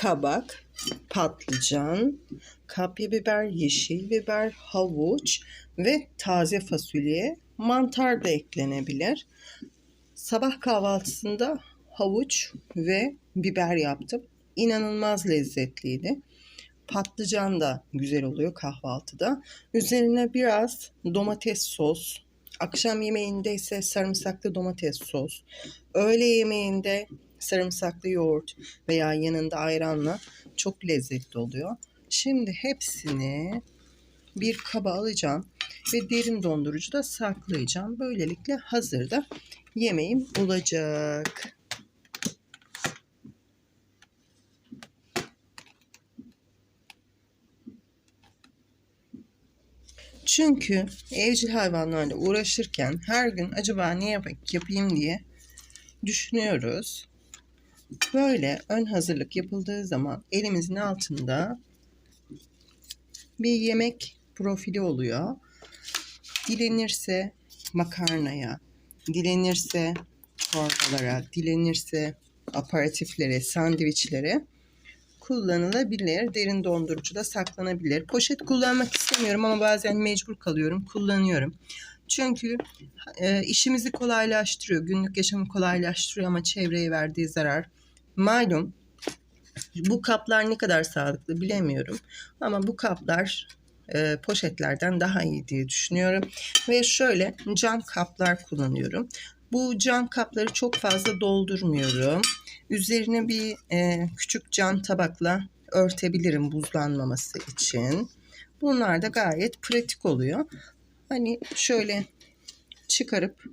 kabak, patlıcan, kapya biber, yeşil biber, havuç ve taze fasulye, mantar da eklenebilir. Sabah kahvaltısında havuç ve biber yaptım. İnanılmaz lezzetliydi. Patlıcan da güzel oluyor kahvaltıda. Üzerine biraz domates sos. Akşam yemeğinde ise sarımsaklı domates sos. Öğle yemeğinde sarımsaklı yoğurt veya yanında ayranla çok lezzetli oluyor. Şimdi hepsini bir kaba alacağım ve derin dondurucuda saklayacağım. Böylelikle hazırda yemeğim olacak. Çünkü evcil hayvanlarla uğraşırken her gün acaba ne yapayım diye düşünüyoruz. Böyle ön hazırlık yapıldığı zaman elimizin altında bir yemek profili oluyor. Dilenirse makarnaya, dilenirse çorbalara, dilenirse aparatiflere, sandviçlere kullanılabilir. Derin dondurucuda saklanabilir. Poşet kullanmak istemiyorum ama bazen mecbur kalıyorum. Kullanıyorum. Çünkü e, işimizi kolaylaştırıyor. Günlük yaşamı kolaylaştırıyor ama çevreye verdiği zarar malum. Bu kaplar ne kadar sağlıklı bilemiyorum. Ama bu kaplar e, poşetlerden daha iyi diye düşünüyorum. Ve şöyle cam kaplar kullanıyorum. Bu cam kapları çok fazla doldurmuyorum. Üzerine bir e, küçük cam tabakla örtebilirim buzlanmaması için. Bunlar da gayet pratik oluyor. Hani şöyle çıkarıp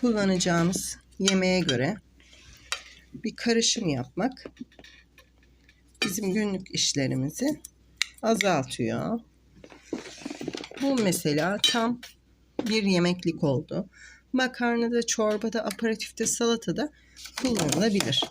kullanacağımız yemeğe göre bir karışım yapmak bizim günlük işlerimizi azaltıyor. Bu mesela tam bir yemeklik oldu. Makarnada, çorbada, aperatifte, salatada kullanılabilir.